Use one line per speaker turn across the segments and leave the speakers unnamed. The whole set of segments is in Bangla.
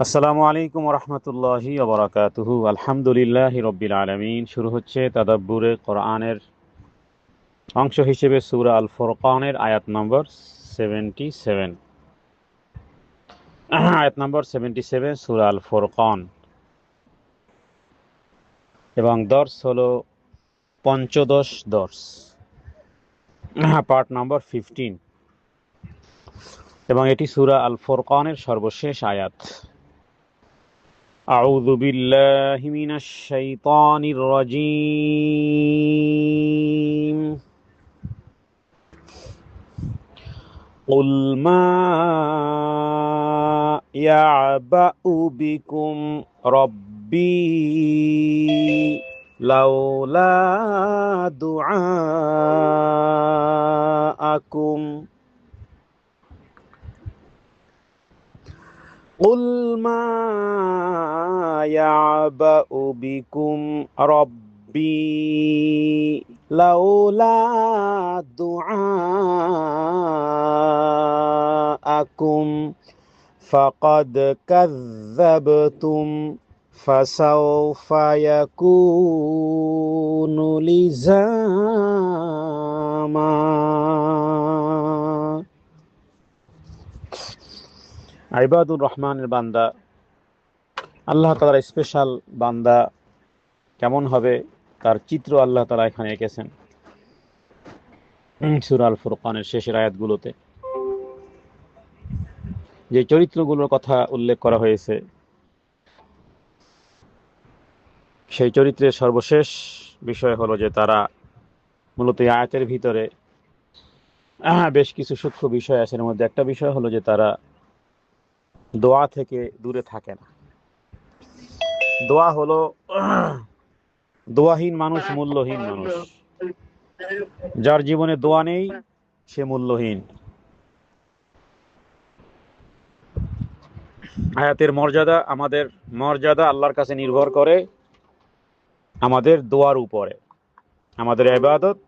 আসসালামু আলাইকুম রহমতুল্লাহি ওবরাকাতুহু আলহামদুলিল্লাহ রব্বিল আলমিন। শুরু হচ্ছে তাদাব্বুরে কোরআনের অংশ হিসেবে সুরা আল ফোরকানের আয়াত নম্বর সেভেন্টি সেভেন। আয়াত নম্বর সেভেন্টি সেভেন, সুরা আল ফোরকান এবং দর্শ হলো পঞ্চদশ দর্শ। Part number fifteen. এবং এটি সুরা আল ফোরকানের সর্বশেষ আয়াত। أعوذ بالله من الشيطان الرجيم. قل ما يعبأ بكم ربي لولا دعاءكم قل ما يعبأ بكم ربي لولا دعاءكم فقد كذبتم فسوف يكون لزاما আইবাদুর রহমানের বান্দা। আল্লাহ তালার স্পেশাল বান্দা কেমন হবে তার চিত্র আল্লাহ তালা এখানে এঁকেছেন। সুরাল ফুরকানের শেষের আয়াতগুলোতে। যে চরিত্রগুলোর কথা উল্লেখ করা হয়েছে, সেই চরিত্রের সর্বশেষ বিষয় হলো যে তারা মূলত আয়াতের ভিতরে বেশ কিছু সূক্ষ্ম বিষয় আছে। এর মধ্যে একটা বিষয় হলো যে তারা দোয়া থেকে দূরে থাকে না। দোয়া হলো দোয়াহীন মানুষ, মূল্যহীন মানুষ। যার জীবনে দোয়া নেই, সে মূল্যহীন। আয়াতের মর্যাদা আমাদের মর্যাদা আল্লাহর কাছে নির্ভর করে আমাদের দোয়ার উপরে। আমাদের আবাদত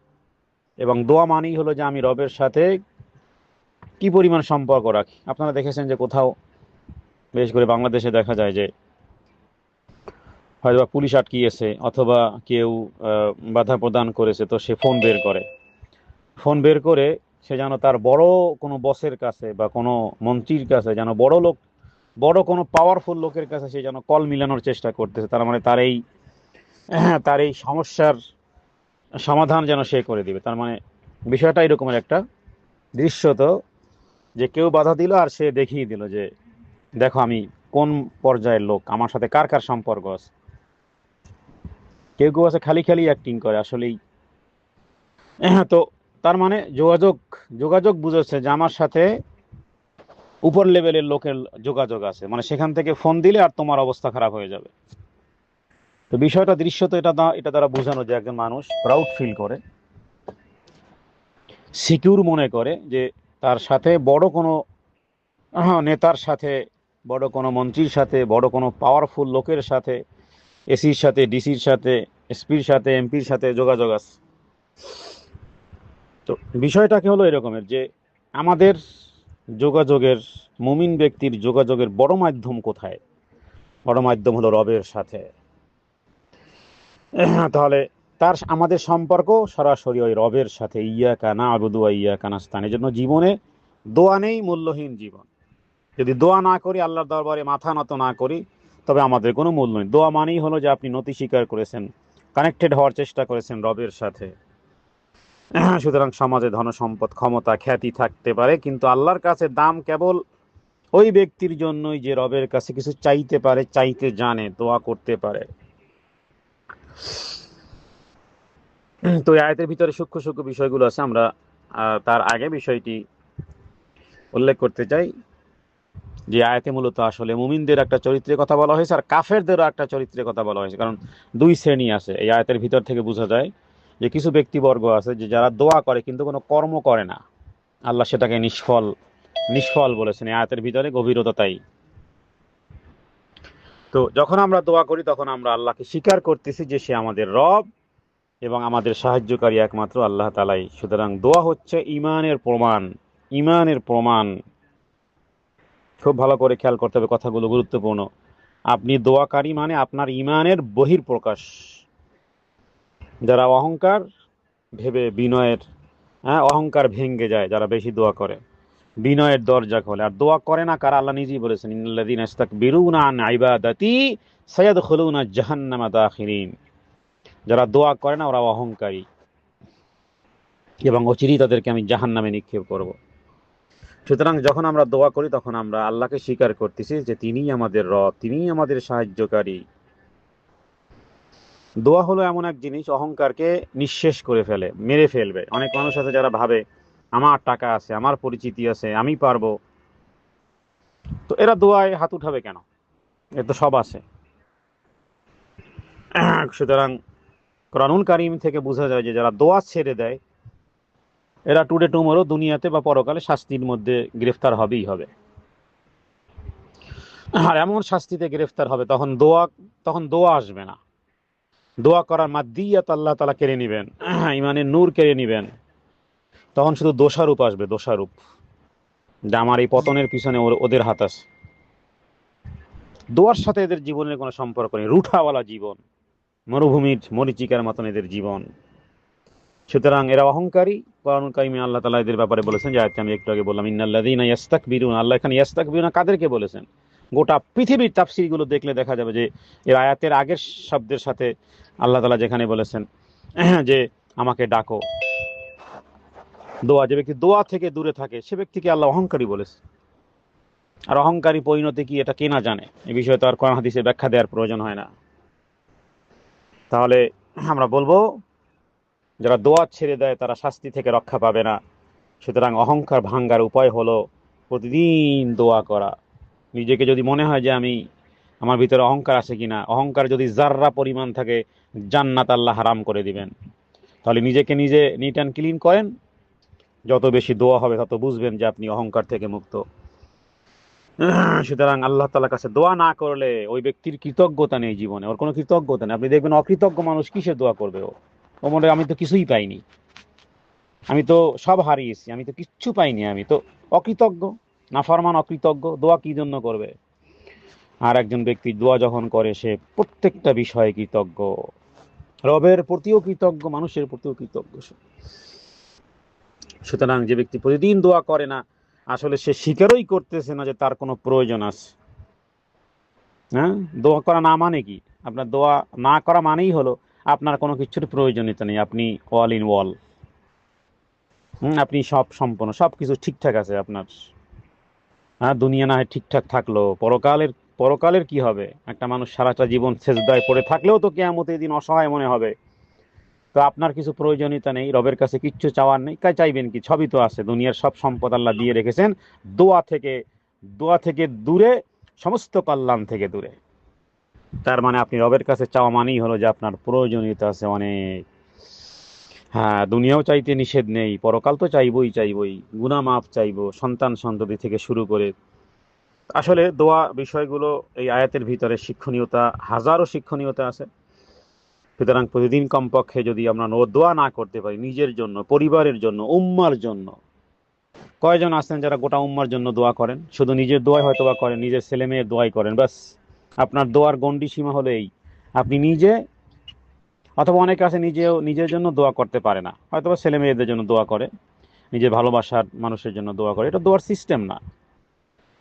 এবং দোয়া মানেই হলো যে আমি রবের সাথে কি পরিমাণ সম্পর্ক রাখি। আপনারা দেখেছেন যে কোথাও বিশেষ করে বাংলাদেশে দেখা যায় যে হয়তো পুলিশ আটকিয়েছে অথবা কেউ বাধা প্রদান করেছে, তো সে ফোন বের করে। ফোন বের করে সে যেন তার বড় কোনো বসের কাছে বা কোনো মন্ত্রীর কাছে যেন বড় লোক, বড় কোনো পাওয়ারফুল লোকের কাছে সে যেন কল মিলানোর চেষ্টা করতেছে, তার মানে তার এই তার এই সমস্যার সমাধান যেন সে করে দিবে। তার মানে বিষয়টা এরকমের একটা দৃশ্য তো, যে কেউ বাধা দিল আর সে দেখিয়ে দিল যে দেখো আমি কোন পর্যায়ের লোক? আমার সাথে কার কার সম্পর্ক আছে? কেউ কেউ আছে খালি খালি অ্যাক্টিং করে, আসলেই। হ্যাঁ তো তার মানে যোগাযোগ যোগাযোগ বুঝেছে যে আমার সাথে উপর লেভেলের লোকের যোগাযোগ আছে। মানে সেখান থেকে ফোন দিলে আর তোমার অবস্থা খারাপ হয়ে যাবে। তো বিষয়টা, দৃশ্য তো এটা এটা দ্বারা বোঝানো যে একজন মানুষ প্রাউড ফিল করে। সিকিউর মনে করে যে তার সাথে বড় কোনো নেতার সাথে বড় কোনো মন্ত্রীর সাথে, বড় কোনো পাওয়ারফুল লোকের সাথে এসির সাথে ডিসির সাথে এসপির সাথে এমপির সাথে যোগাযোগ আছে। তো বিষয়টাকে হলো এরকমের যে আমাদের যোগাযোগের, মুমিন ব্যক্তির যোগাযোগের বড় মাধ্যম কোথায়? বড় মাধ্যম হলো রবের সাথে। তাহলে তার আমাদের সম্পর্ক সরাসরি ওই রবের সাথে। ইয়া কানা আবুদুয়া ইয়া কানাস্তান জন্য জীবনে দোয়া নেই, মূল্যহীন জীবন। যদি দোয়া না করি, আল্লাহর দরবারে মাথা নত না করি, তবে আমাদের কোনো মূল্য নেই দোয়া মানেই হলো যে আপনি নতি স্বীকার করেছেন কানেক্টেড হওয়ার চেষ্টা করেছেন রবের সাথে। সুতরাং সমাজে ধন সম্পদ, ক্ষমতা, খ্যাতি থাকতে পারে, কিন্তু আল্লাহর কাছে দাম কেবল ওই ব্যক্তির জন্যই যে রবের কাছে কিছু চাইতে পারে, চাইতে জানে, দোয়া করতে পারে। তো আয়তের ভিতরে সূক্ষ্ম সূক্ষ্ম বিষয়গুলো আছে। আমরা তার আগে বিষয়টি উল্লেখ করতে চাই। যে আয়াতে মূলত আসলে মুমিনদের একটা চরিত্রের কথা বলা হয়েছে আর কাফেরদেরও একটা চরিত্রের কথা বলা হয়েছে। কারণ দুই শ্রেণি আছে। এই আয়াতের ভিতর থেকে বোঝা যায় যে কিছু ব্যক্তিবর্গ আছে যে যারা দোয়া করে কিন্তু কোনো কর্ম করে না। আল্লাহ সেটাকে নিষ্ফল নিষ্ফল বলেছেন। এই আয়াতের ভিতরে গভীরতা তাই। তো যখন আমরা দোয়া করি তখন আমরা আল্লাহকে স্বীকার করতেছি যে সে আমাদের রব এবং আমাদের সাহায্যকারী একমাত্র আল্লাহ তালাই সুতরাং দোয়া হচ্ছে ইমানের প্রমাণ ইমানের প্রমাণ। খুব ভালো করে খেয়াল করতে হবে কথাগুলো, গুরুত্বপূর্ণ। আপনি দোয়াকারী মানে আপনার ইমানের বহির প্রকাশ যারা অহংকার ভেবে বিনয়ের হ্যাঁ অহংকার ভেঙ্গে যায়, যারা বেশি দোয়া করে, বিনয়ের দরজা খোলে। আর দোয়া করে না কারা? আল্লাহ নিজেই বলেছেন, ইন্নাল্লাযীনা ইস্তাকবিরুনা আন ইবাদাতি সায়াদখুলুনা জাহান্নামা দাখিরিন। যারা দোয়া করে না, ওরা অহংকারী। এবং অচিরেই তাদেরকে আমি জাহান্নামে নিক্ষেপ করব। সুতরাং যখন আমরা দোয়া করি, তখন আমরা আল্লাহকে স্বীকার করতেছি যে তিনিই আমাদের রব, তিনিই আমাদের সাহায্যকারী। দোয়া হলো এমন এক জিনিস, অহংকারকে নিঃশেষ করে ফেলে, মেরে ফেলবে। অনেক মানুষ আছে যারা ভাবে, আমার টাকা আছে, আমার পরিচিতি আছে, আমি পারব। তো এরা দোয়ায় হাত উঠাবে কেন? এর তো সব আছে। সুতরাং কোরআনুল কারিম থেকে বোঝা যায় যে যারা দোয়া ছেড়ে দেয় এরা টুডে টুমোরও দুনিয়াতে বা পরকালে শাস্তির মধ্যে গ্রেফতার হবেই হবে। আর এমন শাস্তিতে গ্রেফতার হবে, তখন দোয়া তখন দোয়া আসবে না। দোয়া করার মাদ্দিয়াত আল্লাহ তালা কেড়ে নিবেন ইমানের নূর কেড়ে নিবেন। তখন শুধু দোষারূপ আসবে, দোষারূপ। যে আমার এই পতনের পিছনে ওর- ওদের হাত আছে। দোয়ার সাথে এদের জীবনের কোনো সম্পর্ক নেই। রুঠাওয়ালা জীবন, মরুভূমির মরিচিকার মতন এদের জীবন। সুতরাং এরা অহংকারী। কোরআন কারিমে আল্লাহ তালা এদের ব্যাপারে বলেছেন, যে আমি একটু আগে বললাম, ইন্নাল্লাযীনা ইয়াস্তাকবিরুন আল্লাহ এখানে ইয়াস্তাকবিরুনা কাদেরকে বলেছেন? গোটা পৃথিবীর তাফসীরগুলো দেখলে দেখা যাবে যে এর আয়াতের আগের শব্দের সাথে আল্লাহ তালা যেখানে বলেছেন, যে আমাকে ডাকো। দোয়া, যে ব্যক্তি দোয়া থেকে দূরে থাকে, সে ব্যক্তিকে আল্লাহ অহংকারী বলেছে আর অহংকারী পরিণতি কি এটা কে না জানে? এ বিষয়ে তো আর কোরআন হাদিসের ব্যাখ্যা দেওয়ার প্রয়োজন হয় না। তাহলে আমরা বলব যারা দোয়া ছেড়ে দেয়, তারা শাস্তি থেকে রক্ষা পাবে না। সুতরাং অহংকার ভাঙ্গার উপায় হলো প্রতিদিন দোয়া করা। নিজেকে যদি মনে হয় যে আমি, আমার ভিতরে অহংকার আছে কিনা, অহংকার যদি জাররা পরিমাণ থাকে, জান্নাত আল্লাহ হারাম করে দিবেন। তাহলে নিজেকে নিজে নিট অ্যান্ড ক্লিন করেন। যত বেশি দোয়া হবে, তত বুঝবেন যে আপনি অহংকার থেকে মুক্ত। সুতরাং আল্লাহ তালার কাছে দোয়া না করলে ওই ব্যক্তির কৃতজ্ঞতা নেই জীবনে। ওর কোনো কৃতজ্ঞতা নেই। আপনি দেখবেন অকৃতজ্ঞ মানুষ কিসে দোয়া করবে ও? ও আমি তো কিছুই পাইনি। আমি তো সব হারিয়েছি, আমি তো কিচ্ছু পাইনি আমি তো। অকৃতজ্ঞ, নাফরমান অকৃতজ্ঞ, দোয়া কি জন্য করবে? আর একজন ব্যক্তি দোয়া যখন করে, সে প্রত্যেকটা বিষয়ে কৃতজ্ঞ। রবের প্রতিও কৃতজ্ঞ, মানুষের প্রতিও কৃতজ্ঞ সুতরাং যে ব্যক্তি প্রতিদিন দোয়া করে না, আসলে সে স্বীকারই করতেছে না যে তার কোনো প্রয়োজন আছে। হ্যাঁ? দোয়া করা না মানে কি? আপনার দোয়া না করা মানেই হলো আপনার কোনো কিছুর প্রয়োজনীয়তা নেই, আপনি অল ইন ওয়াল আপনি সব সম্পন্ন, সব কিছু ঠিকঠাক আছে আপনার। হ্যাঁ দুনিয়া না হয় ঠিকঠাক থাকল পরকালের পরকালের কি হবে? একটা মানুষ সারাটা জীবন সেজদায় পড়ে থাকলেও তো কেয়ামতের দিন অসহায় মনে হবে। তো আপনার কিছু প্রয়োজনীয়তা নেই, রবের কাছে কিচ্ছু চাওয়ার নেই কাই চাইবেন কি? সবই তো আছে, দুনিয়ার সব সম্পদ আল্লাহ দিয়ে রেখেছেন। দোয়া থেকে দোয়া থেকে দূরে, সমস্ত কল্যাণ থেকে দূরে। তার মানে আপনি রবের কাছে চাওয়া মানেই হলো যে আপনার প্রয়োজনীয়তা আছে অনেক হ্যাঁ দুনিয়াও চাইতে নিষেধ নেই, পরকাল তো চাইবই চাইবই গুনা মাপ চাইব, সন্তান সন্ততি থেকে শুরু করে। আসলে দোয়া বিষয়গুলো এই আয়াতের ভিতরে শিক্ষণীয়তা, হাজারো শিক্ষণীয়তা আছে। সুতরাং প্রতিদিন কমপক্ষে যদি আমরা দোয়া না করতে পারি নিজের জন্য, পরিবারের জন্য, উম্মার জন্য, কয়জন আছেন যারা গোটা উম্মার জন্য দোয়া করেন? শুধু নিজের দোয়াই হয়তো বা করেন, নিজের ছেলে মেয়ের দোয়াই করেন, ব্যাস। আপনার দোয়ার গণ্ডি সীমা হলো এই। আপনি নিজে, অথবা অনেকে আছে নিজেও, নিজের জন্য দোয়া করতে পারে না। হয়তো ছেলে মেয়েদের জন্য দোয়া করে, নিজের ভালোবাসার মানুষের জন্য দোয়া করে। এটা দোয়ার সিস্টেম না।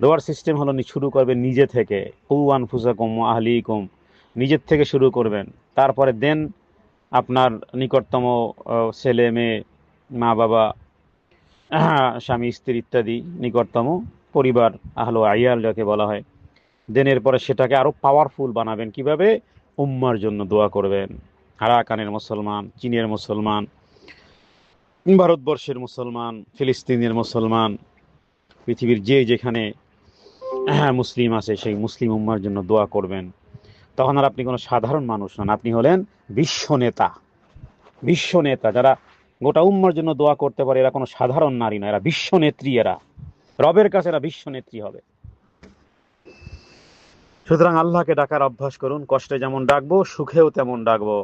দোয়ার সিস্টেম হলো শুরু করবেন নিজে থেকে। কুয়ান ফুসাকুম আহলিকুম। নিজের থেকে শুরু করবেন। তারপরে দেন আপনার নিকটতম ছেলে মেয়ে, মা বাবা স্বামী, স্ত্রী ইত্যাদি নিকটতম পরিবার, আহলো আইয়াল যাকে বলা হয়। দেনের পরে সেটাকে আরও পাওয়ারফুল বানাবেন। কীভাবে? উম্মার জন্য দোয়া করবেন। আরাকানের মুসলমান চীনের মুসলমান ভারতবর্ষের মুসলমান ফিলিস্তিনের মুসলমান পৃথিবীর যে যেখানে হ্যাঁ, মুসলিম আছে সেই মুসলিম উম্মার জন্য দোয়া করবেন। তখন আর আপনি কোনো সাধারণ মানুষ নন আপনি হলেন বিশ্ব নেতা। বিশ্ব নেতা যারা গোটা উম্মার জন্য দোয়া করতে পারে এরা কোনো সাধারণ নারী না এরা বিশ্ব নেত্রী এরা। রবের কাছে এরা বিশ্ব নেত্রী হবে। সুতরাং আল্লাহকে ডাকার অভ্যাস করুন, কষ্টে যেমন ডাকবো, সুখেও তেমন ডাকবো।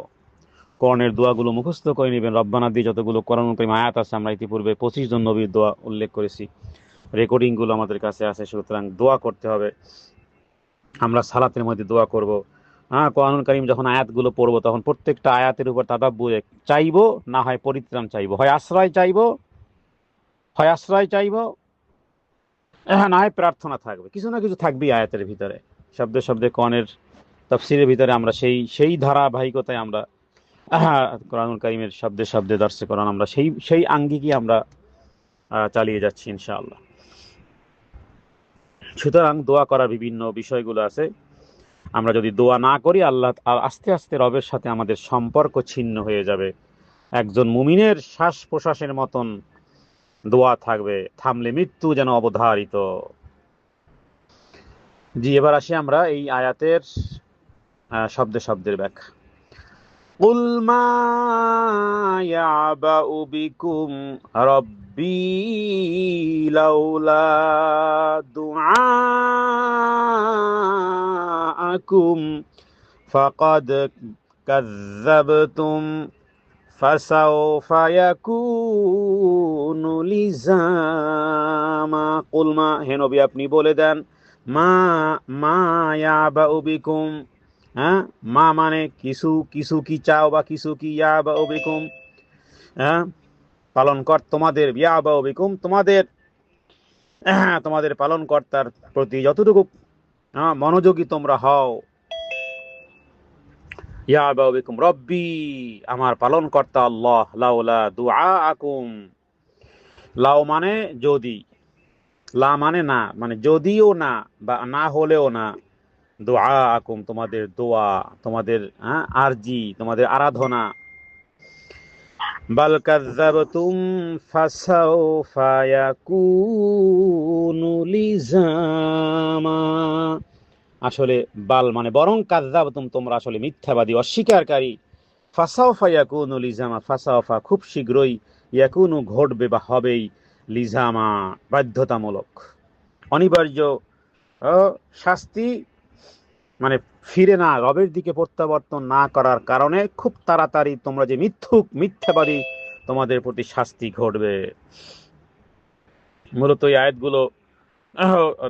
করণের দোয়াগুলো মুখস্থ করে নেবেন। রব্বানা দিয়ে যতগুলো কোরআন করিম আয়াত আছে, আমরা ইতিপূর্বে পঁচিশ জন নবীর দোয়া উল্লেখ করেছি। রেকর্ডিংগুলো আমাদের কাছে আছে, সুতরাং দোয়া করতে হবে। আমরা সালাতের মধ্যে দোয়া করব। হ্যাঁ কোরআন করিম যখন আয়াতগুলো পড়ব, তখন প্রত্যেকটা আয়াতের উপর তাদাব্বুরে চাইব, না হয় পরিত্রাণ চাইব। হয় আশ্রয় চাইব, হয় আশ্রয় চাইব হ্যাঁ না হয় প্রার্থনা থাকবে। কিছু না কিছু থাকবেই আয়াতের ভিতরে। শব্দে শব্দে কনের তফসিরের ভিতরে আমরা সেই সেই ধারাবাহিকতায় আমরা কোরআনুল করিমের শব্দে শব্দে দর্শে কোরআন আমরা সেই সেই আঙ্গিকই আমরা চালিয়ে যাচ্ছি ইনশাআল্লাহ। সুতরাং দোয়া করার বিভিন্ন বিষয়গুলো আছে। আমরা যদি দোয়া না করি, আল্লাহ আর আস্তে আস্তে রবের সাথে আমাদের সম্পর্ক ছিন্ন হয়ে যাবে। একজন মুমিনের শ্বাস প্রশ্বাসের মতন দোয়া থাকবে। থামলে মৃত্যু যেন অবধারিত। জি এবার আসি আমরা এই আয়াতের আহ, শব্দে শব্দের ব্যাখ্যা قل ما يعبأ بكم ربي لولا دعاءكم فقد كذبتم فسوف يكون لزاما قل ما হে নবী আপনি বলে দেন মা মা ইয়াবাউ বিকুম হ্যাঁ? মা মানে কিছু কিছু কি চাও বা কিছু কি ইয়া বা অবিকুম হ্যাঁ? পালন কর তোমাদের ইয়া বা অবিকুম তোমাদের হ্যাঁ, তোমাদের পালন কর্তার প্রতি যতটুকু হ্যাঁ, মনোযোগী তোমরা হও। ইয়া বা অবিকুম রব্বি আমার পালন কর্তা আল্লাহ লাউলা দুআ আকুম লাও মানে যদি লা মানে না মানে যদিও না বা না হলেও না দোয়া আকুম তোমাদের দোয়া তোমাদের হ্যাঁ, আরজি তোমাদের আরাধনা। বাল কাযাবতুম ফাসাউফা ইয়াকুনু লিজামা। আসলে বাল মানে বরং কাযাবতুম তোমরা আসলে মিথ্যাবাদী অস্বীকারী। ফাসাউফা ইয়াকুনু লিজামা ফাসাউফা খুব শীঘ্রই ইয়াকুনু ঘটবে বা হবেই। লিজামা বাধ্যতামূলক। অনিবার্য শাস্তি মানে ফিরে না, রবের দিকে প্রত্যাবর্তন না করার কারণে খুব তাড়াতাড়ি তোমরা যে মিথ্যুক, মিথ্যাবাদী, তোমাদের প্রতি শাস্তি ঘটবে। মূলত এই আয়াতগুলো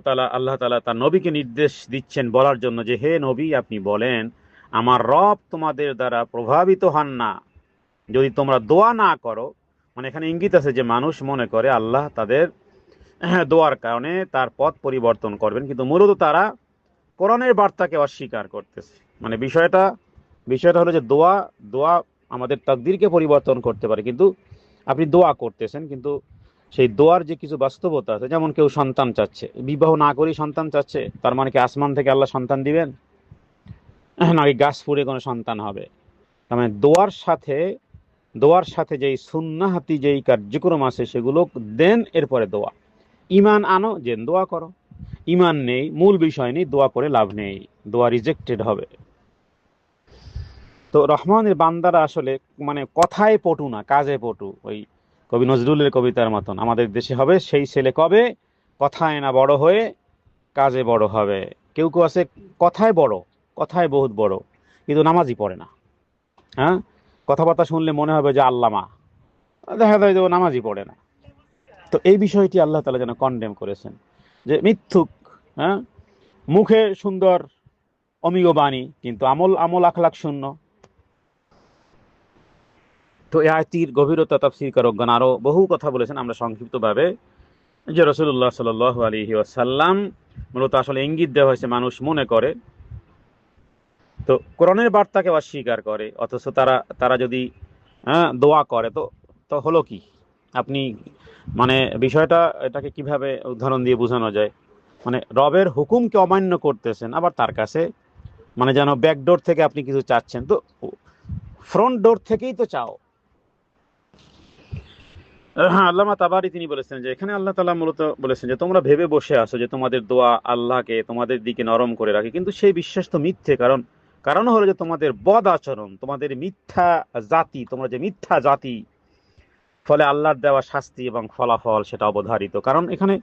তালা আল্লাহ তালা তার নবীকে নির্দেশ দিচ্ছেন বলার জন্য যে, হে নবী, আপনি বলেন, আমার রব তোমাদের দ্বারা প্রভাবিত হন না। যদি তোমরা দোয়া না করো মানে এখানে ইঙ্গিত আছে যে মানুষ মনে করে আল্লাহ তাদের দোয়ার কারণে তার পথ পরিবর্তন করবেন, কিন্তু মূলত তারা কোরআনের বার্তাকে অস্বীকার করতেছে। মানে বিষয়টা বিষয়টা হলো যে দোয়া দোয়া আমাদের তাকদিরকে পরিবর্তন করতে পারে, কিন্তু আপনি দোয়া করতেছেন, কিন্তু সেই দোয়ার যে কিছু বাস্তবতা আছে, যেমন কেউ সন্তান চাচ্ছে, বিবাহ না করেই সন্তান চাচ্ছে, তার মানে কি আসমান থেকে আল্লাহ সন্তান দিবেন? নাকি গাছ ফুড়ে কোনো সন্তান হবে? তার মানে দোয়ার সাথে দোয়ার সাথে যেই সুন্নাহাতি যেই কার্যক্রম আছে সেগুলো দেন এরপরে দোয়া। ইমান আনো যেন দোয়া করো। ইমান নেই, মূল বিষয় নেই, দোয়া করে লাভ নেই, দোয়া রিজেক্টেড হবে। তো রহমানের বান্দারা আসলে মানে কথায় পটু না, কাজে পটু। ওই কবি নজরুলের কবিতার মতন, আমাদের দেশে হবে সেই ছেলে কবে? কথায় না বড় হয়ে কাজে বড় হবে। কেউ কেউ আছে কথায় বড়, কথায় বহুত বড়, কিন্তু নামাজই পড়ে না। হ্যাঁ? কথাবার্তা শুনলে মনে হবে যে আল্লামা। দেখা যায় যে ও নামাজই পড়ে না। তো এই বিষয়টি আল্লাহ তালা যেন কন্ডেম করেছেন। যে মিথ্যুক হ্যাঁ? মুখে সুন্দর অমিয় বাণী, কিন্তু আমল আমল আখলাখ শূন্য। তো এই আয়তির গভীরতা তাফসির কারকগণ আরও বহু কথা বলেছেন। আমরা সংক্ষিপ্তভাবে যে রসুল্লাহ সাল আলী ওয়াসাল্লাম মূলত আসলে ইঙ্গিত দেওয়া হয়েছে, মানুষ মনে করে তো কোরআনের বার্তাকে অস্বীকার করে, অথচ তারা তারা যদি হ্যাঁ দোয়া করে, তো তো হলো কি? আপনি মানে বিষয়টা, এটাকে কীভাবে উদাহরণ দিয়ে বোঝানো যায়? মানে রবের হুকুমকে অমান্য করতেছেন, আবার তার কাছে মানে যেন ব্যাকডোর থেকে আপনি কিছু চাচ্ছেন, তো ফ্রন্ট ডোর থেকেই তো চাও। হ্যাঁ আল্লামা তাবারি তিনি বলেছেন যে, এখানে আল্লাহ তালা মূলত বলেছেন যে, তোমরা ভেবে বসে আসো যে, তোমাদের দোয়া আল্লাহকে, তোমাদের দিকে নরম করে রাখে, কিন্তু সেই বিশ্বাস তো মিথ্যে, কারণ কারণ হলো যে তোমাদের বদ আচরণ, তোমাদের মিথ্যা জাতি, তোমরা যে মিথ্যা জাতি, ফলে আল্লাহর দেওয়া শাস্তি এবং ফলাফল সেটা অবধারিত। কারণ এখানে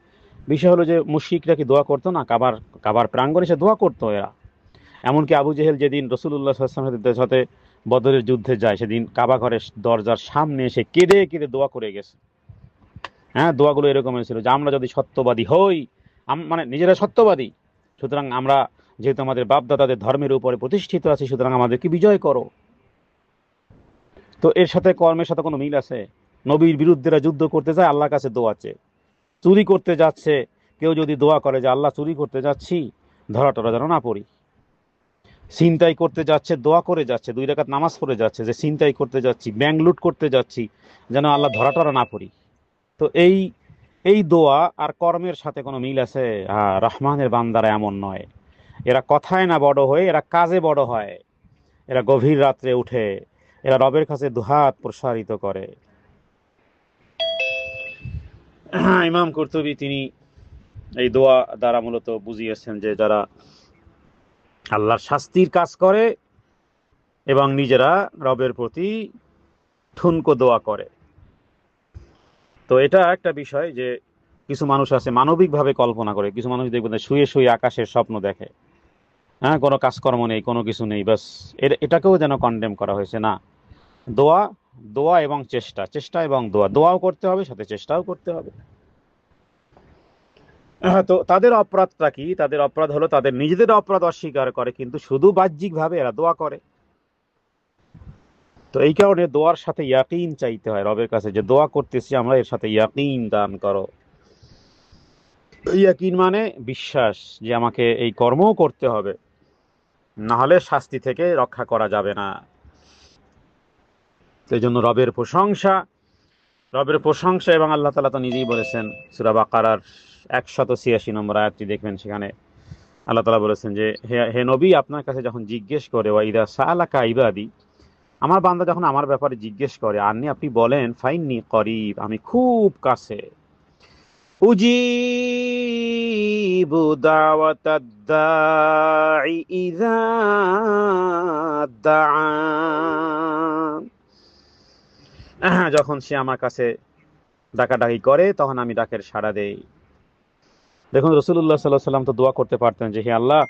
বিষয় হলো যে মুশিকরা কি দোয়া করতো না? কাবার কাবার প্রাঙ্গণে সে দোয়া করতো এরা। এমনকি আবু জেহেল যেদিন রসুল্লাহ সাথে বদরের যুদ্ধে যায়, সেদিন কাবা ঘরের দরজার সামনে এসে কেঁদে কেঁদে দোয়া করে গেছে। হ্যাঁ দোয়াগুলো এরকমের ছিল যে, আমরা যদি সত্যবাদী হই মানে নিজেরা সত্যবাদী, সুতরাং আমরা যেহেতু আমাদের বাপদাদাদের ধর্মের উপরে প্রতিষ্ঠিত আছে, সুতরাং আমাদেরকে বিজয় করো। তো এর সাথে কর্মের সাথে কোনো মিল আছে? নবীর বিরুদ্ধেরা যুদ্ধ করতে যায়, আল্লাহর কাছে দোয়াচ্ছে চুরি করতে যাচ্ছে, কেউ যদি দোয়া করে যে, আল্লাহ, চুরি করতে যাচ্ছি ধরা টরা যেন না পড়ি। ছিনতাই করতে যাচ্ছে, দোয়া করে যাচ্ছে, দুই রাকাত নামাজ পড়ে যাচ্ছে, যে ছিনতাই করতে যাচ্ছি, ব্যাংক লুট করতে যাচ্ছি, যেন আল্লাহ ধরা টরা না পড়ি। তো এই এই দোয়া আর কর্মের সাথে কোনো মিল আছে? হ্যাঁ রহমানের বান্দারা এমন নয়। এরা কথায় না বড় হয়ে এরা কাজে বড় হয়। এরা গভীর রাত্রে উঠে এরা রবের কাছে দুহাত প্রসারিত করে। হ্যাঁ, ইমাম কর্তুবী তিনি এই দোয়া দ্বারা মূলত বুঝিয়েছেন যে যারা আল্লাহর শাস্তির কাজ করে এবং নিজেরা রবের প্রতি ঠুনকো দোয়া করে। তো এটা একটা বিষয় যে কিছু মানুষ আছে মানবিকভাবে কল্পনা করে কিছু মানুষ দেখবেন শুয়ে শুয়ে আকাশের স্বপ্ন দেখে। হ্যাঁ কোনো কাজকর্ম নেই কোনো কিছু নেই ব্যাস। এটাকেও যেন কন্ডেম করা হয়েছে না। দোয়া দোয়া এবং চেষ্টা চেষ্টা এবং দোয়া। দোয়াও করতে হবে সাথে চেষ্টাও করতে হবে। হ্যাঁ, তো তাদের অপরাধটা কি? তাদের অপরাধ হলো তাদের নিজেদের অপরাধ অস্বীকার করে কিন্তু শুধু বাহ্যিকভাবে এরা দোয়া করে। তো এই কারণে দোয়ার সাথে ইয়াকিন চাইতে হয় রবের কাছে যে দোয়া করতেছি আমরা এর সাথে ইয়াকিন দান করো। ইয়াকিন মানে বিশ্বাস যে আমাকে এই কর্মও করতে হবে। না হলে শাস্তি থেকে রক্ষা করা যাবে না। সেই জন্য রবের প্রশংসা রবের প্রশংসা এবং আল্লাহ তালা তো নিজেই বলেছেন, সুরা বাকারার একশত ছিয়াশি নম্বর আয়াতটি দেখবেন সেখানে আল্লাহ তালা বলেছেন যে, হে নবী, আপনার কাছে যখন জিজ্ঞেস করে ওয়াইদা সালাকা ইবাদি? আমার বান্দা যখন আমার ব্যাপারে জিজ্ঞেস করে, আননি, আপনি বলেন, ফাইননি করিব, আমি খুব কাছে। উজিবু দাওয়াতাদ দাঈ ইযা দাআন আহ, যখন সে আমার কাছে ডাকাডাকি করে তখন আমি ডাকের সাড়া দেই। দেখুন রসুল্লাহ সাল্লাহ সাল্লাম তো দোয়া করতে পারতেন যে হে আল্লাহ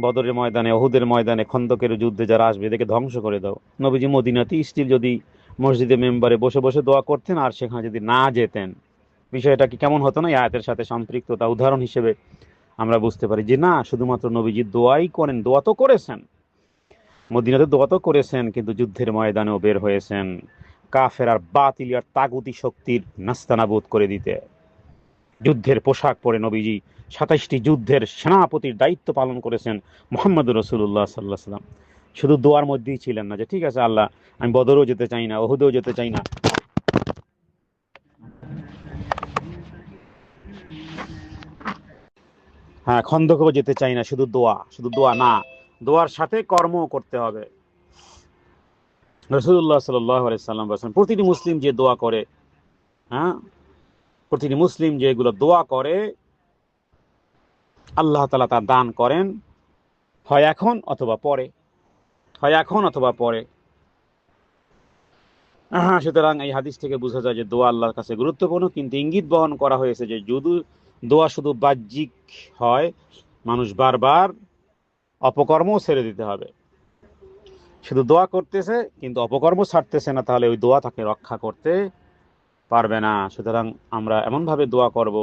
বদরের ময়দানে অহুদের ময়দানে খন্দকের যুদ্ধে যারা আসবে এদেরকে ধ্বংস করে দাও। নবীজি মদিনাতে স্টিল যদি মসজিদে মেম্বারে বসে বসে দোয়া করতেন আর সেখানে যদি না যেতেন। বিষয়টা কি কেমন হতো না? আয়াতের সাথে সম্পৃক্ততা উদাহরণ হিসেবে আমরা বুঝতে পারি যে না, শুধুমাত্র নবীজি দোয়াই করেন, দোয়া তো করেছেন। মদিনাতে দোয়া তো করেছেন, কিন্তু যুদ্ধের ময়দানেও বের হয়েছেন। কাফের আর বাতিল আর তাগুতি শক্তির নাস্তানাবুদ করে দিতে। যুদ্ধের পোশাক পরে নবীজি সাতাইশটি যুদ্ধের সেনাপতির দায়িত্ব পালন করেছেন মোহাম্মদ রসুল্লাহ সাল্লাহ সাল্লাম শুধু দোয়ার মধ্যেই ছিলেন না যে, ঠিক আছে আল্লাহ, আমি বদরও যেতে চাই না, ওহুদেও যেতে চাই না হ্যাঁ খন্দকেও যেতে চাই না, শুধু দোয়া শুধু দোয়া না, দোয়ার সাথে কর্ম করতে হবে। রসুল্লাহ সাল্লাম প্রতিটি মুসলিম যে দোয়া করে হ্যাঁ প্রতিটি মুসলিম যে এগুলো দোয়া করে, আল্লাহ তালা তার দান করেন, হয় এখন অথবা পরে, হয় এখন অথবা পরে। হ্যাঁ সুতরাং এই হাদিস থেকে বোঝা যায় যে দোয়া আল্লাহর কাছে গুরুত্বপূর্ণ, কিন্তু ইঙ্গিত বহন করা হয়েছে যে যদি দোয়া শুধু বাহ্যিক হয়, মানুষ বারবার অপকর্ম ছেড়ে দিতে হবে। শুধু দোয়া করতেছে, কিন্তু অপকর্ম ছাড়তেছে না, তাহলে ওই দোয়া তাকে রক্ষা করতে পারবে না। সুতরাং আমরা এমনভাবে দোয়া করব।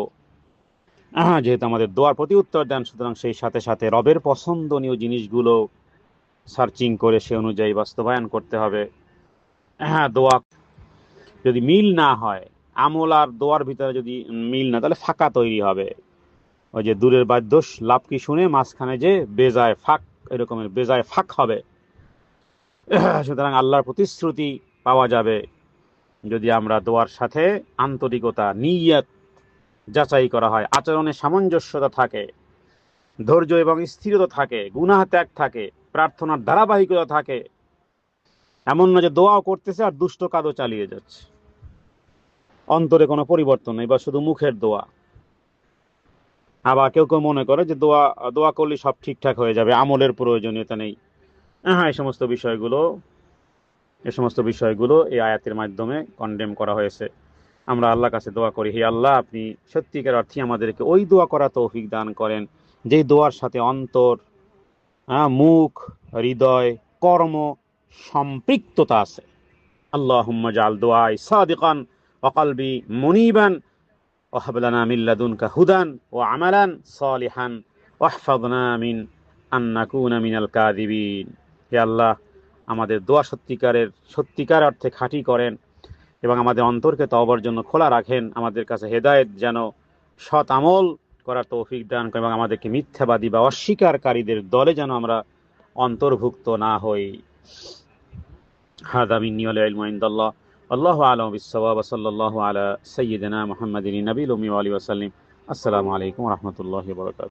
যেহেতু আমাদের দোয়ার প্রতি উত্তর দেন, সুতরাং সেই সাথে সাথে রবের পছন্দনীয় জিনিসগুলো সার্চিং করে সে অনুযায়ী বাস্তবায়ন করতে হবে। হ্যাঁ দোয়া যদি মিল না হয় আমল আর দোয়ার ভিতরে যদি মিল না, তাহলে ফাঁকা তৈরি হবে। ওই যে দূরের বাদ্যস, লাভ কি শুনে মাঝখানে যে বেজায় ফাঁক, এরকমের বেজায় ফাঁক হবে। সুতরাং আল্লাহর প্রতিশ্রুতি পাওয়া যাবে। যদি আমরা দোয়ার সাথে আন্তরিকতা, নিয়ত যাচাই করা হয়, আচরণে সামঞ্জস্যতা থাকে, ধৈর্য এবং স্থিরতা থাকে, গুনাহ ত্যাগ থাকে, প্রার্থনার ধারাবাহিকতা থাকে, এমন না যে দোয়াও করতেছে আর দুষ্ট কাজও চালিয়ে যাচ্ছে। অন্তরে কোনো পরিবর্তন নেই, বা শুধু মুখের দোয়া। আবার কেউ কেউ মনে করে যে দোয়া দোয়া করলে সব ঠিকঠাক হয়ে যাবে, আমলের প্রয়োজনীয়তা নেই। হ্যাঁ এই সমস্ত বিষয়গুলো, এই সমস্ত বিষয়গুলো এই আয়াতের মাধ্যমে কন্ডেম করা হয়েছে। আমরা আল্লাহর কাছে দোয়া করি, হে আল্লাহ, আপনি সত্যিকার অর্থে আমাদেরকে ওই দোয়া করা তৌফিক দান করেন, যেই দোয়ার সাথে অন্তর হ্যাঁ মুখ, হৃদয়, কর্ম সম্পৃক্ততা আছে। আল্লাহ জাল দোয়াই সাদিকান অকালবি মনিবান ওহাবলানা মিল্লাদুনকা হুদান ও আমালান সলিহান ওয়াহফাদনা মিন আন্নাকুনা আল কাদিবিন হে আল্লাহ, আমাদের দোয়া সত্যিকারের, সত্যিকার অর্থে খাঁটি করেন এবং আমাদের অন্তরকে তবর জন্য খোলা রাখেন। আমাদের কাছে হেদায়েত যেন সৎ আমল করার তৌফিক দান করেন এবং আমাদেরকে মিথ্যাবাদী বা অস্বীকারীদের দলে যেন আমরা অন্তর্ভুক্ত না হই। হাদামিনিয়াল ইলমাইন্দাল্লাহ اللہ علیہ وصواب صلی اللہ علیہ سیدنا محمد نبی المی علیہ وسلم. السلام علیکم ورحمۃ اللہ وبرکاتہ.